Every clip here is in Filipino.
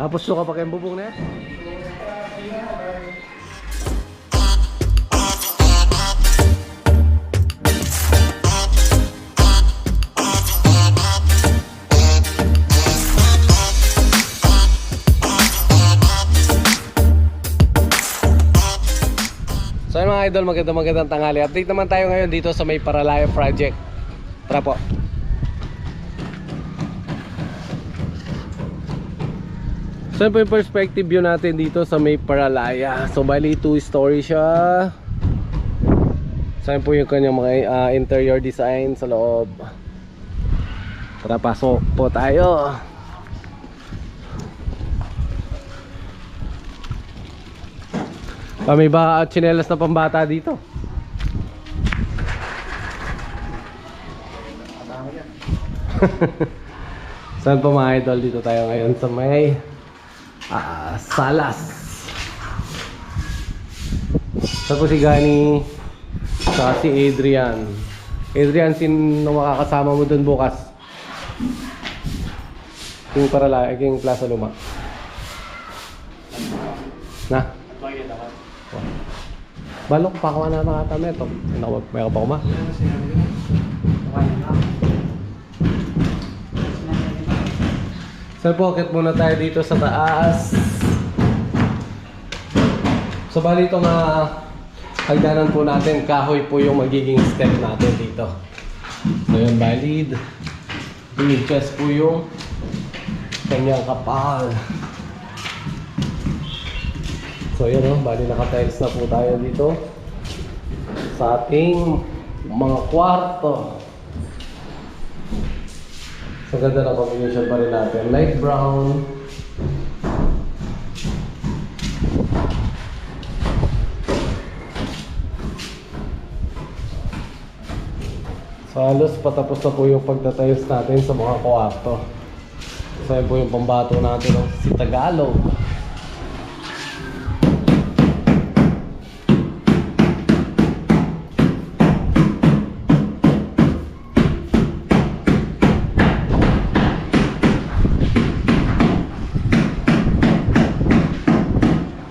Tapos suka pa kayong bubong na yan? So mga idol, magandang magandang tanghali. Update naman tayo ngayon dito sa may Paralaya Project. Tara po. So yung perspective view natin dito sa may Paralaya. So bali two story siya. So yun po yung kanyang mga ah, interior design sa loob. Tara pasok po tayo. Pa may ba chinelas na pambata dito? Saan po mga idol dito tayo ngayon sa may ah, Salas. Po si Gani sa si Adrian. Adrian, sino makakasama mo dun bukas? Yung para la, yung Plaza Luma. Na? Balok pa ako na mga tameto. Nawag, may ka pa Sa pocket muna tayo dito sa taas. So bali itong uh, hagdanan po natin, kahoy po yung magiging step natin dito. So yun, valid. Inches po yung kanyang kapal. So yun o, bali naka-tiles na po tayo dito sa ating mga kwarto. So ganda ng combination pa rin natin. Light brown. So halos patapos na po yung pagtatayos natin sa mga kwarto. So yun po yung pambato natin ng si Tagalog.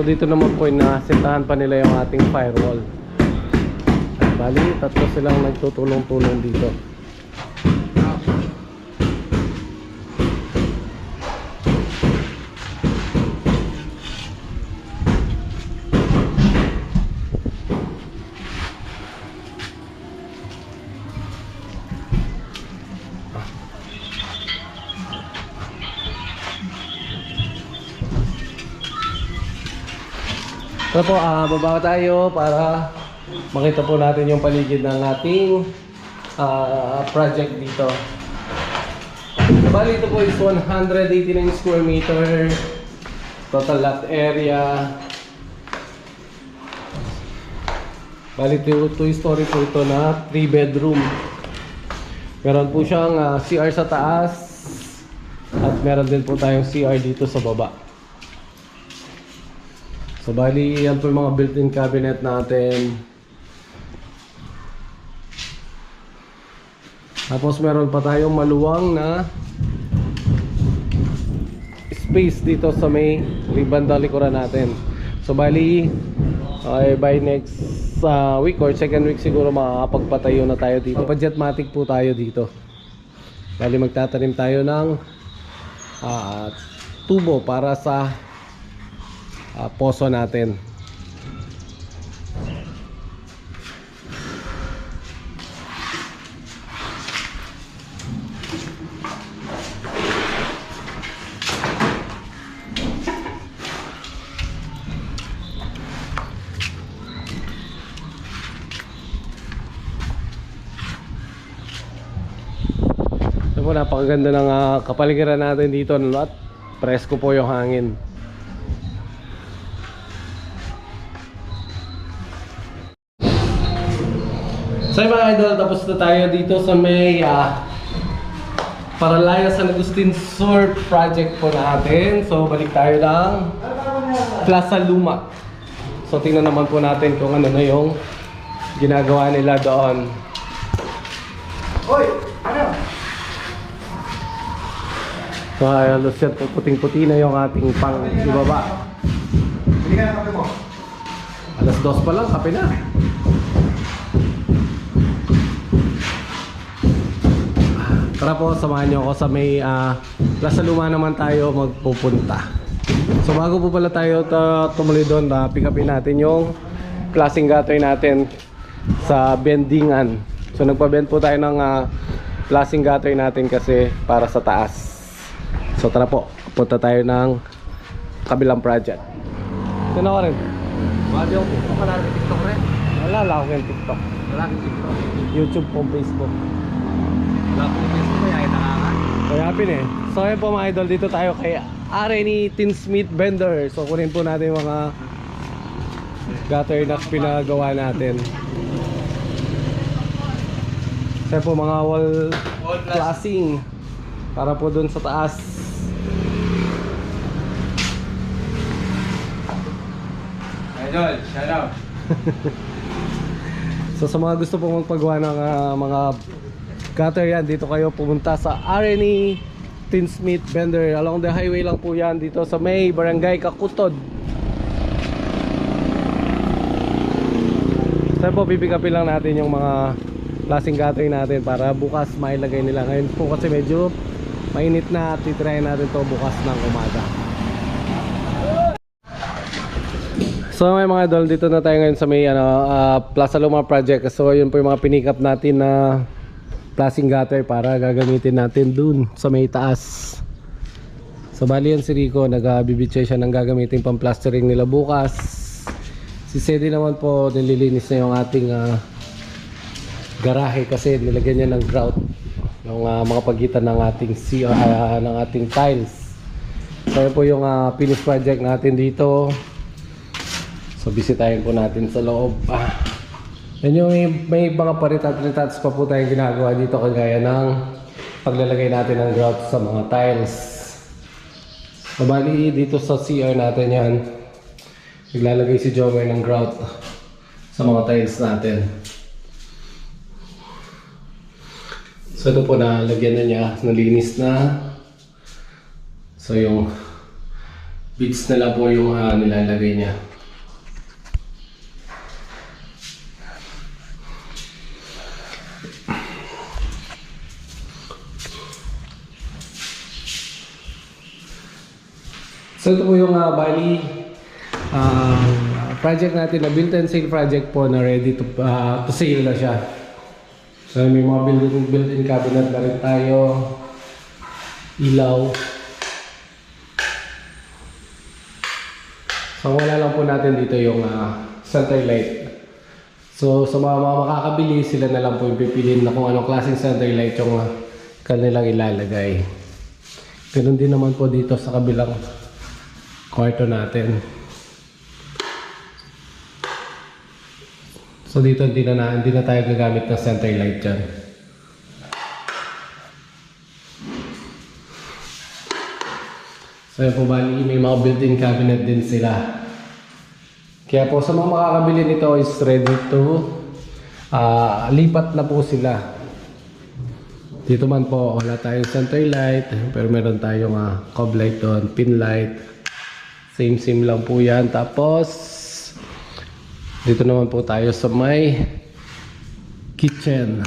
So dito naman po nasitahan pa nila yung ating firewall. Bali, tatlo silang nagtutulong-tulong dito. So po, ah, baba tayo para makita po natin yung paligid ng ating ah, project dito. Bali ito po is 189 square meter total lot area. Bali ito two story po ito na 3 bedroom. Meron po siyang ah, CR sa taas at meron din po tayong CR dito sa baba. So bali yan po yung mga built-in cabinet natin. Tapos meron pa tayong maluwang na space dito sa may libanda likuran natin. So bali okay, by next uh, week or second week siguro makakapagpatayo na tayo dito. Pajetmatic po tayo dito. Bali magtatanim tayo ng ah, tubo para sa ah, poso natin. Po, napakaganda ng ah, kapaligiran natin dito no? at presko po yung hangin. So mga idol, tapos na tayo dito sa may ah, Paralaya San Agustin Sur project po natin. So balik tayo ng Plaza Luma. So tingnan naman po natin kung ano na yung ginagawa nila doon. Hoy, ano? So halos yan, puting-puti na yung ating pang ibaba. Hindi ka na kape mo. Alas dos pa lang, kape na. Tara po, samahan niyo ako sa may ah, Plaza Luma naman tayo magpupunta. So bago po pala tayo ta tumuloy doon, uh, pick upin natin yung klaseng gatoy natin sa bendingan. So nagpa-bend po tayo ng uh, klaseng gatoy natin kasi para sa taas. So tara po, punta tayo ng kabilang project. Ito na ko rin. Wala yung TikTok ka lang. TikTok rin. Wala lang ako yung TikTok. Wala kang TikTok. YouTube po, Facebook. Wala kang Facebook kaya ay nangangan. Kaya pin eh. So ayun po mga idol, dito tayo kay RNE Tinsmith Bender. So kunin po natin yung mga gutter na pinagawa natin. Kaya po mga wall classing para po dun sa taas. Idol, shout out. So sa mga gusto pong magpagawa ng ah, mga gutter yan, dito kayo pumunta sa RNE Tinsmith Bender. Along the highway lang po yan dito sa may barangay Kakutod. So po, bibigapin lang natin yung mga klaseng gutter natin para bukas mailagay nila. Ngayon po kasi medyo mainit na at titirahin natin to bukas ng umaga. So may mga idol, dito na tayo ngayon sa may ano, ah, Plaza Luma Project. So yun po yung mga pinikap natin na plasing gutter para gagamitin natin dun sa may taas. So bali yan si Rico, nagbibitchay siya ng gagamitin pang plastering nila bukas. Si Sedi naman po, nililinis na yung ating ah, garahe kasi nilagyan niya ng grout yung ah, mga pagitan ng ating CR, ah, ng ating tiles. So yun po yung ah, finish project natin dito. So bisitahin po natin sa loob. Ah. Yan yung may, mga paritat-ritats pa po tayong ginagawa dito kagaya ng paglalagay natin ng grout sa mga tiles. So bali dito sa CR natin yan. Naglalagay si Jomer ng grout sa mga tiles natin. So ito po nalagyan na niya, nalinis na. So yung bits na lang po yung ah, nilalagay niya. So ito po yung uh, bali ah, project natin na built and sale project po na ready to, ah, to sale na siya. So may mga built-in built-in cabinet na rin tayo. Ilaw. So wala lang po natin dito yung ah, center light. So sa mga, mga makakabili, sila na lang po yung pipiliin na kung anong klaseng center light yung ah, kanilang ilalagay. Ganun din naman po dito sa kabilang kwarto natin. So dito hindi na, hindi na tayo gagamit ng center light dyan. So yun po bali, may mga built-in cabinet din sila. Kaya po sa mga makakabili nito is ready to ah, lipat na po sila. Dito man po wala tayong center light pero meron tayong uh, cob light doon, pin light. Same same lang po yan. Tapos dito naman po tayo sa may kitchen.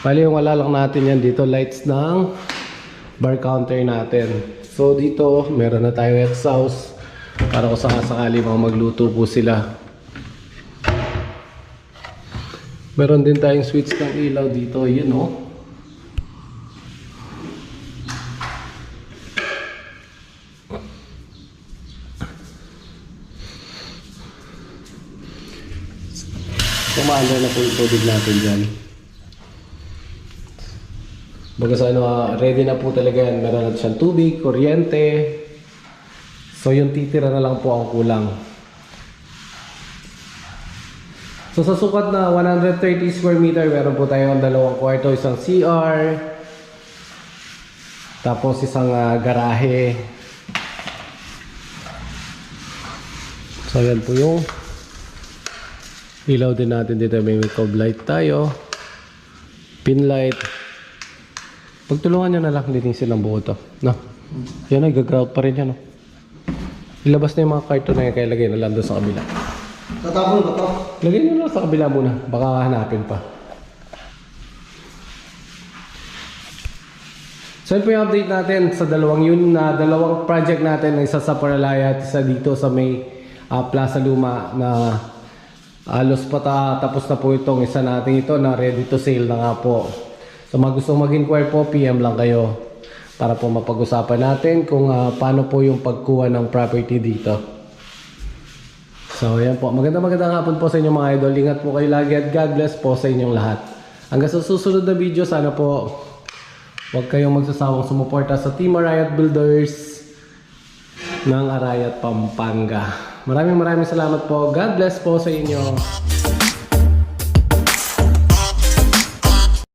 Bali yung wala lang natin yan dito lights ng bar counter natin. So dito meron na tayo exhaust para kung sakasakali mga magluto po sila. Meron din tayong switch ng ilaw dito, yun oh. Kumaandar na po yung tubig natin dyan. Baga sa ano, ah, ready na po talaga yan. Meron na siyang tubig, kuryente. So yung titira na lang po ang kulang. So sa sukat na 130 square meter, meron po tayong dalawang kwarto, isang CR, tapos isang ah, garahe. So yan po yung ilaw din natin dito. May cob light tayo, pin light, Pagtulungan nyo na lang linisin ng buo to. No? Yan ay, gagrout pa rin yan. No? Ilabas na yung mga karton na yan kaya lagay na lang doon sa kabila. Tatapon ba to? Lagay nyo lang sa kabila muna. Baka hanapin pa. So yun po yung update natin sa dalawang yun na dalawang project natin isa sa Paralaya at isa dito sa may ah, Plaza Luma na alos pa ta, tapos na po itong isa natin ito na ready to sale na nga po. So mga gustong mag-inquire po, PM lang kayo para po mapag-usapan natin kung ah, paano po yung pagkuha ng property dito. So, yan po. Maganda magandang hapon po sa inyong mga idol. Ingat po kayo lagi at God bless po sa inyong lahat. Hanggang sa susunod na video, sana po huwag kayong magsasawang sumuporta sa Team Arayat Builders ng Arayat Pampanga. Maraming maraming salamat po. God bless po sa inyo.